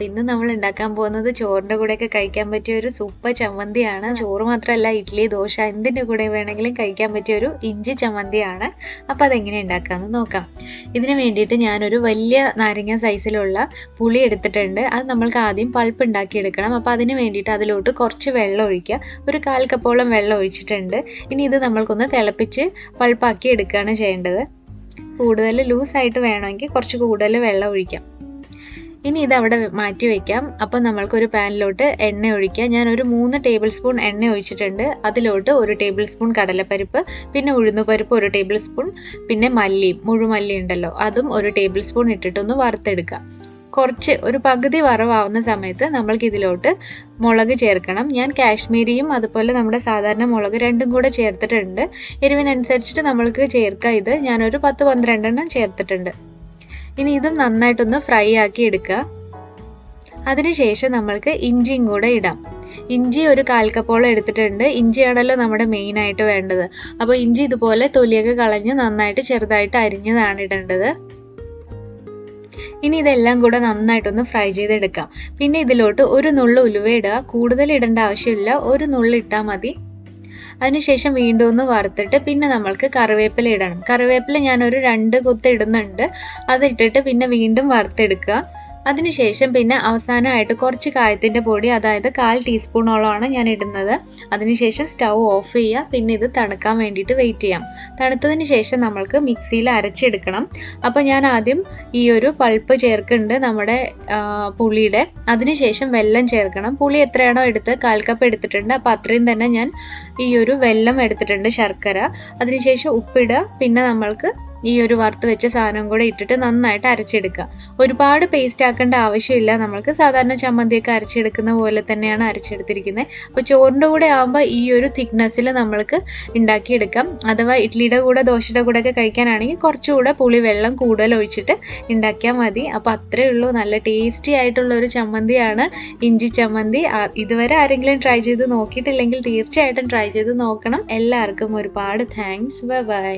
അപ്പോൾ ഇന്ന് നമ്മൾ ഉണ്ടാക്കാൻ പോകുന്നത് ചോറിന്റെ കൂടെയൊക്കെ കഴിക്കാൻ പറ്റിയ ഒരു സൂപ്പർ ചമ്മന്തിയാണ്. ചോറ് മാത്രമല്ല ഇഡ്ഡലി ദോശ എന്തിന്റെ കൂടെ വേണമെങ്കിലും കഴിക്കാൻ പറ്റിയ ഒരു ഇഞ്ചി ചമ്മന്തിയാണ്. അപ്പോൾ അതെങ്ങനെ ഉണ്ടാക്കാന്ന് നോക്കാം. ഇതിന് വേണ്ടിയിട്ട് ഞാനൊരു വലിയ നാരങ്ങ സൈസിലുള്ള പുളി എടുത്തിട്ടുണ്ട്. അത് നമ്മൾക്ക് ആദ്യം പൾപ്പ് ഉണ്ടാക്കിയെടുക്കണം. അപ്പോൾ അതിന് വേണ്ടിയിട്ട് അതിലോട്ട് കുറച്ച് വെള്ളം ഒഴിക്കുക. ഒരു കാൽ കപ്പോളം വെള്ളം ഒഴിച്ചിട്ടുണ്ട്. ഇനി ഇത് നമ്മൾക്കൊന്ന് തിളപ്പിച്ച് പൾപ്പാക്കി എടുക്കുകയാണ് ചെയ്യേണ്ടത്. കൂടുതൽ ലൂസായിട്ട് വേണമെങ്കിൽ കുറച്ച് കൂടുതൽ വെള്ളം ഒഴിക്കാം. ഇനി ഇത് അവിടെ മാറ്റി വെക്കാം. അപ്പോൾ നമ്മൾക്കൊരു പാനിലോട്ട് എണ്ണ ഒഴിക്കാം. ഞാൻ ഒരു മൂന്ന് ടേബിൾ സ്പൂൺ എണ്ണ ഒഴിച്ചിട്ടുണ്ട്. അതിലോട്ട് ഒരു ടേബിൾ സ്പൂൺ കടലപ്പരിപ്പ് പിന്നെ ഉഴുന്നുപരിപ്പ് ഒരു ടേബിൾ സ്പൂൺ പിന്നെ മല്ലി മുഴുമല്ലി ഉണ്ടല്ലോ അതും ഒരു ടേബിൾ സ്പൂൺ ഇട്ടിട്ടൊന്ന് വറുത്തെടുക്കുക. കുറച്ച് ഒരു പകുതി വറവാവുന്ന സമയത്ത് നമ്മൾക്ക് ഇതിലോട്ട് മുളക് ചേർക്കണം. ഞാൻ കാശ്മീരിയും അതുപോലെ നമ്മുടെ സാധാരണ മുളക് രണ്ടും കൂടെ ചേർത്തിട്ടുണ്ട്. എരിവിനനുസരിച്ചിട്ട് നമ്മൾക്ക് ചേർക്കുക ഇത്. ഞാനൊരു പത്ത് പന്ത്രണ്ടെണ്ണം ചേർത്തിട്ടുണ്ട്. ഇനി ഇതും നന്നായിട്ടൊന്ന് ഫ്രൈ ആക്കി എടുക്കുക. അതിനുശേഷം നമ്മൾക്ക് ഇഞ്ചിയും കൂടെ ഇടാം. ഇഞ്ചി ഒരു കാൽക്കപ്പോളം എടുത്തിട്ടുണ്ട്. ഇഞ്ചിയാണല്ലോ നമ്മുടെ മെയിനായിട്ട് വേണ്ടത്. അപ്പോൾ ഇഞ്ചി ഇതുപോലെ തൊലിയൊക്കെ കളഞ്ഞ് നന്നായിട്ട് ചെറുതായിട്ട് അരിഞ്ഞതാണ് ഇടേണ്ടത്. ഇനി ഇതെല്ലാം കൂടെ നന്നായിട്ടൊന്ന് ഫ്രൈ ചെയ്തെടുക്കാം. പിന്നെ ഇതിലോട്ട് ഒരു നുള്ളു ഉലുവ ഇടുക. കൂടുതൽ ഇടേണ്ട ആവശ്യമില്ല. ഒരു നുള്ളു ഇട്ടാൽ മതി. അതിനുശേഷം വീണ്ടും ഒന്ന് വറുത്തിട്ട് പിന്നെ നമ്മൾക്ക് കറിവേപ്പില ഇടണം. കറിവേപ്പില ഞാനൊരു രണ്ട് കൊത്ത് ഇടുന്നുണ്ട്. അതിട്ടിട്ട് പിന്നെ വീണ്ടും വറുത്തെടുക്കുക. അതിനുശേഷം പിന്നെ അവസാനമായിട്ട് കുറച്ച് കായത്തിന്റെ പൊടി അതായത് കാൽ ടീസ്പൂണോളമാണ് ഞാൻ ഇടുന്നത്. അതിനുശേഷം സ്റ്റൗ ഓഫ് ചെയ്യുക. പിന്നെ ഇത് തണുക്കാൻ വേണ്ടിയിട്ട് വെയിറ്റ് ചെയ്യാം. തണുത്തതിന് ശേഷം നമ്മൾക്ക് മിക്സിയിൽ അരച്ചെടുക്കണം. അപ്പോൾ ഞാൻ ആദ്യം ഈ ഒരു പൾപ്പ് ചേർക്കുന്നുണ്ട് നമ്മുടെ പുളിയുടെ. അതിനുശേഷം വെല്ലം ചേർക്കണം. പുളി എത്രയാണോ എടുത്ത് കാൽ കപ്പ് എടുത്തിട്ടുണ്ട്. അപ്പോൾ അത്രയും തന്നെ ഞാൻ ഈ ഒരു വെല്ലം എടുത്തിട്ടുണ്ട് ശർക്കര. അതിനുശേഷം ഉപ്പിടുക. പിന്നെ നമ്മൾക്ക് ഈ ഒരു വറുത്ത് വെച്ച സാധനം കൂടെ ഇട്ടിട്ട് നന്നായിട്ട് അരച്ചെടുക്കുക. ഒരുപാട് പേസ്റ്റ് ആക്കേണ്ട ആവശ്യമില്ല. നമ്മൾക്ക് സാധാരണ ചമ്മന്തിയൊക്കെ അരച്ചെടുക്കുന്ന പോലെ തന്നെയാണ് അരച്ചെടുത്തിരിക്കുന്നത്. അപ്പോൾ ചോറിന്റെ കൂടെ ആകുമ്പോൾ ഈ ഒരു തിക്നെസ്സിൽ നമ്മൾക്ക് ഉണ്ടാക്കിയെടുക്കാം. അഥവാ ഇഡ്ഡലിയുടെ കൂടെ ദോശയുടെ കൂടെ ഒക്കെ കഴിക്കാനാണെങ്കിൽ കുറച്ചുകൂടെ പുളി വെള്ളം കൂടുതൽ ഒഴിച്ചിട്ട് ഉണ്ടാക്കിയാൽ മതി. അപ്പോൾ അത്രയേ ഉള്ളൂ. നല്ല ടേസ്റ്റി ആയിട്ടുള്ള ഒരു ചമ്മന്തിയാണ് ഇഞ്ചി ചമ്മന്തി. ഇതുവരെ ആരെങ്കിലും ട്രൈ ചെയ്ത് നോക്കിയിട്ടില്ലെങ്കിൽ തീർച്ചയായിട്ടും ട്രൈ ചെയ്ത് നോക്കണം. എല്ലാവർക്കും ഒരുപാട് താങ്ക്സ് ബൈ ബൈ